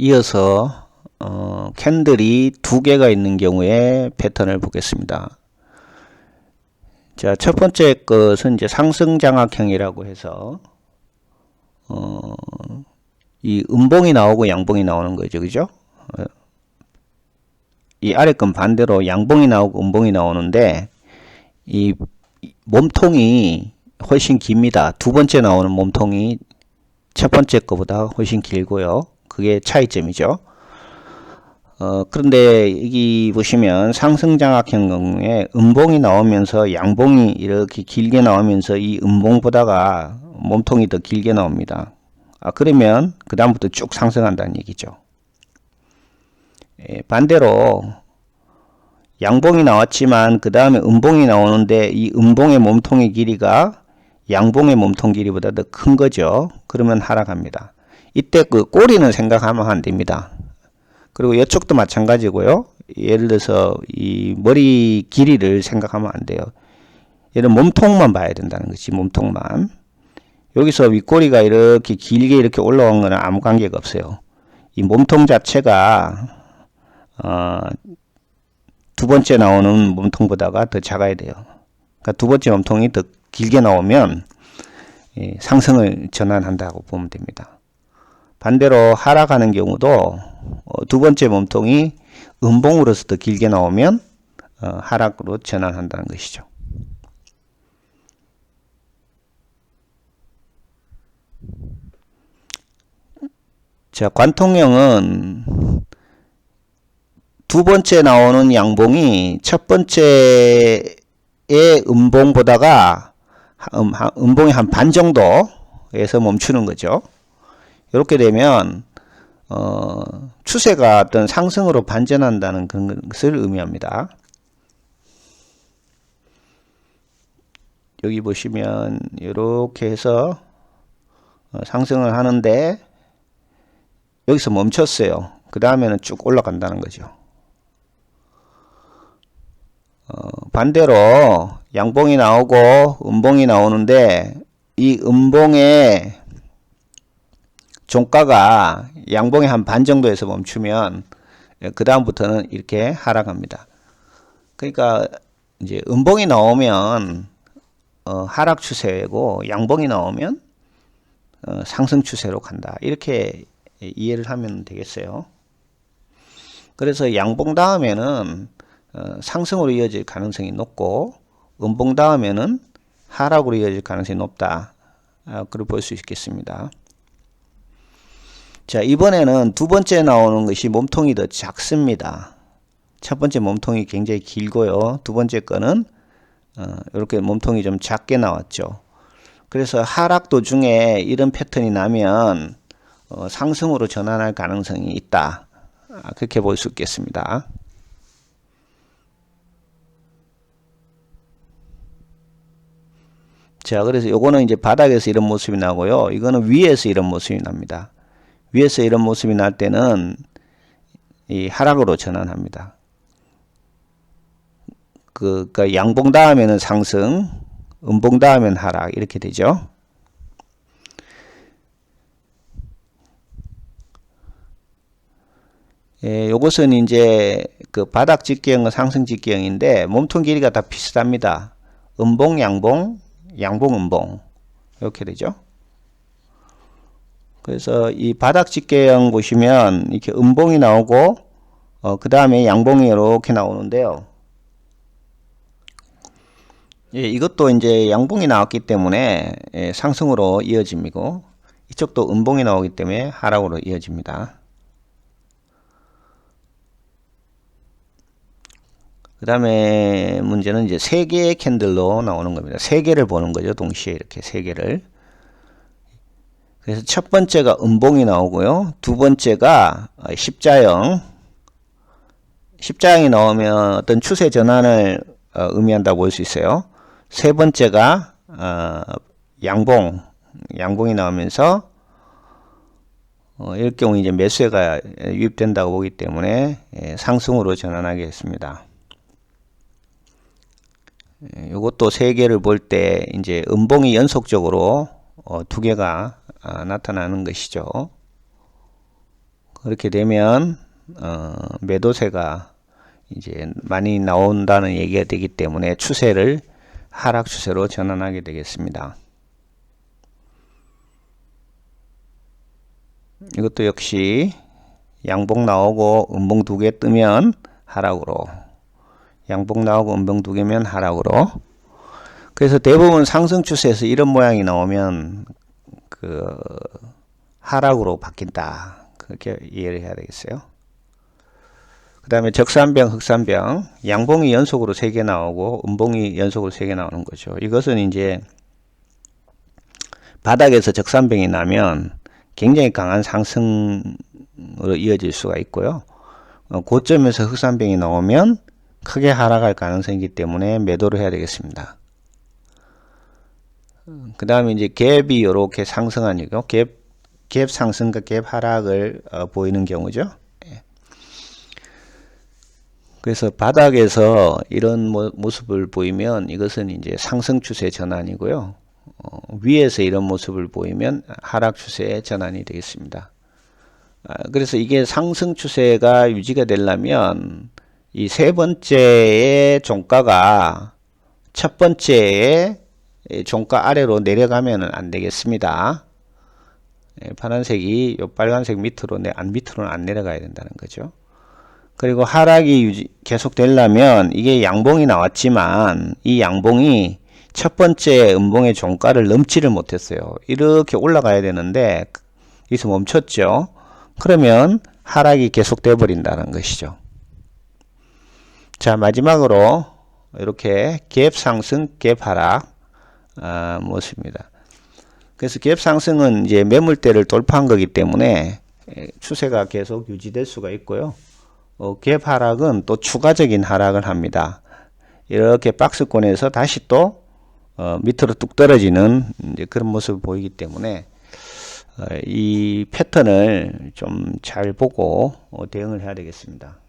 이어서 어, 캔들이 두 개가 있는 경우에 패턴을 보겠습니다. 자, 첫 번째 것은 이제 상승 장악형이라고 해서 어, 이 음봉이 나오고 양봉이 나오는 거죠. 그죠? 어, 이 아래 건 반대로 양봉이 나오고 음봉이 나오는데 이 몸통이 훨씬 깁니다. 두 번째 나오는 몸통이 첫 번째 거보다 훨씬 길고요. 그게 차이점이죠. 어, 그런데 여기 보시면 상승장악형 경우에 음봉이 나오면서 양봉이 이렇게 길게 나오면서 이 음봉보다가 몸통이 더 길게 나옵니다. 아, 그러면 그 다음부터 쭉 상승한다는 얘기죠. 예, 반대로 양봉이 나왔지만 그 다음에 음봉이 나오는데 이 음봉의 몸통의 길이가 양봉의 몸통 길이보다 더 큰 거죠. 그러면 하락합니다. 이때 그 꼬리는 생각하면 안 됩니다. 그리고 이쪽도 마찬가지고요. 예를 들어서 이 머리 길이를 생각하면 안 돼요. 얘는 몸통만 봐야 된다는 거지. 몸통만. 여기서 윗꼬리가 이렇게 길게 이렇게 올라온 거는 아무 관계가 없어요. 이 몸통 자체가 어, 두 번째 나오는 몸통보다가 더 작아야 돼요. 그러니까 두 번째 몸통이 더 길게 나오면 예, 상승을 전환한다고 보면 됩니다. 반대로 하락하는 경우도 어, 두 번째 몸통이 음봉으로서 더 길게 나오면 어, 하락으로 전환한다는 것이죠. 자, 관통형은 두 번째 나오는 양봉이 첫 번째의 음봉보다가 음, 음봉의 한반 정도에서 멈추는 거죠. 이렇게 되면 어, 추세가 어떤 상승으로 반전한다는 것을 의미합니다. 여기 보시면 이렇게 해서 어, 상승을 하는데 여기서 멈췄어요. 그 다음에는 쭉 올라간다는 거죠. 어, 반대로 양봉이 나오고 음봉이 나오는데 이 음봉의 종가가 양봉의 한 반 정도에서 멈추면 그 다음부터는 이렇게 하락합니다. 그러니까 이제 음봉이 나오면 어, 하락 추세고 양봉이 나오면 어, 상승 추세로 간다. 이렇게 이해를 하면 되겠어요. 그래서 양봉 다음에는 어, 상승으로 이어질 가능성이 높고 음봉 다음에는 하락으로 이어질 가능성이 높다. 아, 그렇게 볼수 있겠습니다. 자, 이번에는 두 번째 나오는 것이 몸통이 더 작습니다. 첫 번째 몸통이 굉장히 길고요. 두 번째 거는 어, 이렇게 몸통이 좀 작게 나왔죠. 그래서 하락 도중에 이런 패턴이 나면 어, 상승으로 전환할 가능성이 있다. 아, 그렇게 볼 수 있겠습니다. 자, 그래서 요거는 이제 바닥에서 이런 모습이 나고요. 이거는 위에서 이런 모습이 납니다. 위에서 이런 모습이 날 때는 이 하락으로 전환합니다. 그, 그러니까 양봉 다음에는 상승, 음봉 다음엔 하락 이렇게 되죠. 예, 요것은 이제 그 바닥 직경은 상승 직경인데 몸통 길이가 다 비슷합니다. 음봉, 양봉, 양봉, 음봉 이렇게 되죠. 그래서 이 바닥 직계형 보시면 이렇게 음봉이 나오고 어, 그 다음에 양봉이 이렇게 나오는데요. 예, 이것도 이제 양봉이 나왔기 때문에 예, 상승으로 이어집니다. 이쪽도 음봉이 나오기 때문에 하락으로 이어집니다. 그 다음에 문제는 이제 세 개의 캔들로 나오는 겁니다. 세 개를 보는 거죠. 동시에 이렇게 세 개를. 그래서 첫 번째가 음봉이 나오고요. 두 번째가 십자형. 십자형이 나오면 어떤 추세 전환을 어, 의미한다고 볼 수 있어요. 세 번째가 어, 양봉. 양봉이 나오면서 어, 이럴 경우 이제 매수가 유입된다고 보기 때문에 예, 상승으로 전환하겠습니다. 이것도 예, 세 개를 볼 때 이제 음봉이 연속적으로 어, 두 개가 아, 나타나는 것이죠. 그렇게 되면 어, 매도세가 이제 많이 나온다는 얘기가 되기 때문에 추세를 하락 추세로 전환하게 되겠습니다. 이것도 역시 양봉 나오고 음봉 두 개 뜨면 하락으로 양봉 나오고 음봉 두 개면 하락으로 그래서 대부분 상승 추세에서 이런 모양이 나오면 그 하락으로 바뀐다 그렇게 이해를 해야 되겠어요. 그 다음에 적산병, 흑산병, 양봉이 연속으로 세개 나오고 음봉이 연속으로 세개 나오는 거죠. 이것은 이제 바닥에서 적산병이 나면 굉장히 강한 상승으로 이어질 수가 있고요. 어, 고점에서 흑산병이 나오면 크게 하락할 가능성이기 때문에 매도를 해야 되겠습니다. 그 다음에 이제 갭이 이렇게 상승하니까 갭, 갭 상승과 갭 하락을 어, 보이는 경우죠. 예. 그래서 바닥에서 이런 모, 모습을 보이면 이것은 이제 상승 추세 전환이고요. 어, 위에서 이런 모습을 보이면 하락 추세의 전환이 되겠습니다. 아, 그래서 이게 상승 추세가 유지가 되려면 이 세 번째의 종가가 첫 번째의 종가 아래로 내려가면 안 되겠습니다. 예, 파란색이 요 빨간색 밑으로 내, 안 밑으로는 안 내려가야 된다는 거죠. 그리고 하락이 유지, 계속 되려면 이게 양봉이 나왔지만 이 양봉이 첫 번째 음봉의 종가를 넘지를 못했어요. 이렇게 올라가야 되는데 여기서 멈췄죠. 그러면 하락이 계속돼 버린다는 것이죠. 자 마지막으로 이렇게 갭 상승, 갭 하락 아, 모습입니다. 그래서 갭 상승은 이제 매물대를 돌파한 거기 때문에 추세가 계속 유지될 수가 있고요. 어, 갭 하락은 또 추가적인 하락을 합니다. 이렇게 박스권에서 다시 또 어, 밑으로 뚝 떨어지는 그런 모습을 보이기 때문에 어, 이 패턴을 좀 잘 보고 어, 대응을 해야 되겠습니다.